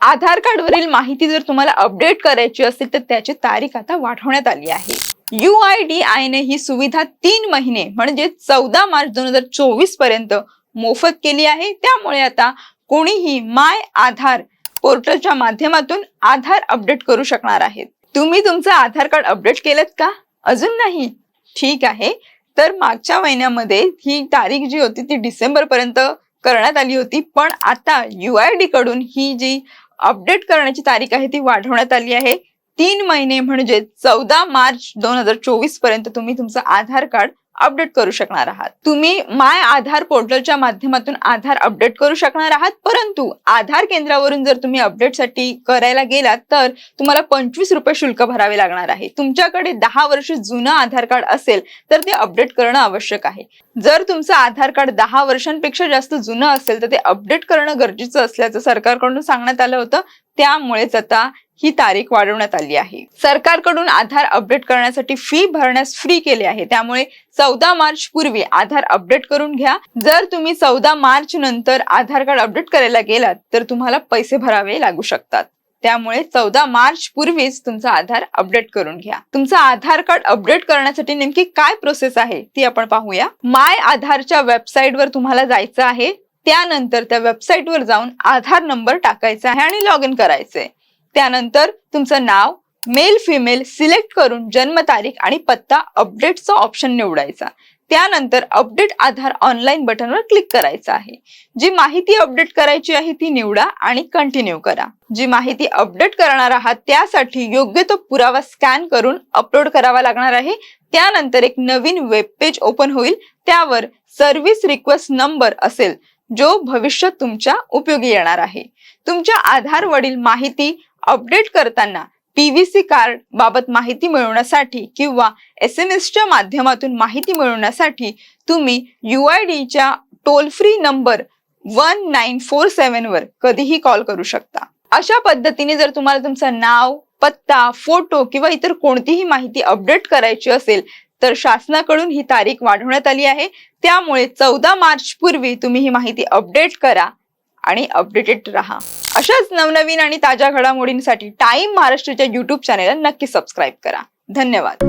आधार card वरील माहिती जर तुम्हाला अपडेट करायची असेल तर त्याची तारीख आता वाढवण्यात आली आहे. यू आय डी आय ने ही सुविधा तीन महिने म्हणजे चौदा मार्च दोन हजार चोवीसपर्यंत मोफत केली आहे. त्यामुळे आता कोणीही माय आधार पोर्टलच्या माध्यमातून आधार अपडेट करू शकणार आहेत. तुम्ही तुमचं आधार कार्ड अपडेट केलं का? अजून नाही. ठीक आहे. तर मागच्या महिन्यामध्ये ही तारीख जी होती ती डिसेंबर पर्यंत करण्यात आली होती. पण आता यू आय डी कडून ही जी अपडेट करण्याची तारीख आहे ती वाढवण्यात आली आहे. तीन महिने म्हणजे चौदा मार्च दोन हजार चोवीसपर्यंत तुम्ही तुमचं आधार कार्ड अपडेट करू शकणार आहात. तुम्ही माय आधार पोर्टलच्या माध्यमातून आधार अपडेट करू शकणार आहात परंतु आधार केंद्रावरून जर तुम्ही अपडेटसाठी करायला गेलात तर तुम्हाला पंचवीस रुपये शुल्क भरावे लागणार आहे. तुमच्याकडे दहा वर्ष जुनं आधार कार्ड असेल तर ते अपडेट करणं आवश्यक आहे. जर तुमचं आधार कार्ड दहा वर्षांपेक्षा जास्त जुनं असेल तर ते अपडेट करणं गरजेचं असल्याचं सरकारकडून सांगण्यात आलं होतं. त्यामुळेच आता ही तारीख वाढवण्यात आली आहे. सरकारकडून आधार अपडेट करण्यासाठी फी भरण्यास फ्री केले आहे. त्यामुळे चौदा मार्च पूर्वी आधार अपडेट करून घ्या. जर तुम्ही चौदा मार्च नंतर आधार कार्ड अपडेट करायला गेलात तर तुम्हाला पैसे भरावे लागू शकतात. त्यामुळे चौदा मार्च पूर्वीच तुमचा आधार अपडेट करून घ्या. तुमचं आधार कार्ड अपडेट करण्यासाठी नेमकी काय प्रोसेस आहे ती आपण पाहूया. माय आधारच्या वेबसाईटवर तुम्हाला जायचं आहे. त्यानंतर त्या वेबसाईटवर जाऊन आधार नंबर टाकायचा आहे आणि लॉग इन करायचंय. त्यानंतर तुमचं नाव मेल फिमेल सिलेक्ट करून जन्मतारीख आणि पत्ता अपडेटचा ऑप्शन निवडायचा. त्यानंतर अपडेट आधार ऑनलाईन बटनवर क्लिक करायचं आहे. जी माहिती अपडेट करायची आहे ती निवडा आणि कंटिन्यू करा. जी माहिती अपडेट करणार आहात त्यासाठी योग्य तो पुरावा स्कॅन करून अपलोड करावा लागणार आहे. त्यानंतर एक नवीन वेब पेज ओपन होईल. त्यावर सर्व्हिस रिक्वेस्ट नंबर असेल जो भविष्यात तुमच्या उपयोगी येणार आहे. तुमच्या आधार वरील माहिती अपडेट करताना पीव्हीसी कार्ड बाबत माहिती मिळवण्यासाठी किंवा एस एम एसच्या माध्यमातून माहिती मिळवण्यासाठी तुम्ही यू आय डीच्या toll free number one nine four seven वर कधीही कॉल करू शकता. अशा पद्धतीने जर तुम्हाला तुमचं नाव पत्ता फोटो किंवा इतर कोणतीही माहिती अपडेट करायची असेल तर शासनाकडून ही तारीख वाढवण्यात आली आहे. त्यामुळे चौदा मार्च पूर्वी तुम्ही ही माहिती अपडेट करा आणि अपडेटेड राहा. अशाच नवनवीन आणि ताज्या घडामोडींसाठी टाइम महाराष्ट्राच्या युट्यूब चॅनेलला नक्की सबस्क्राईब करा. धन्यवाद.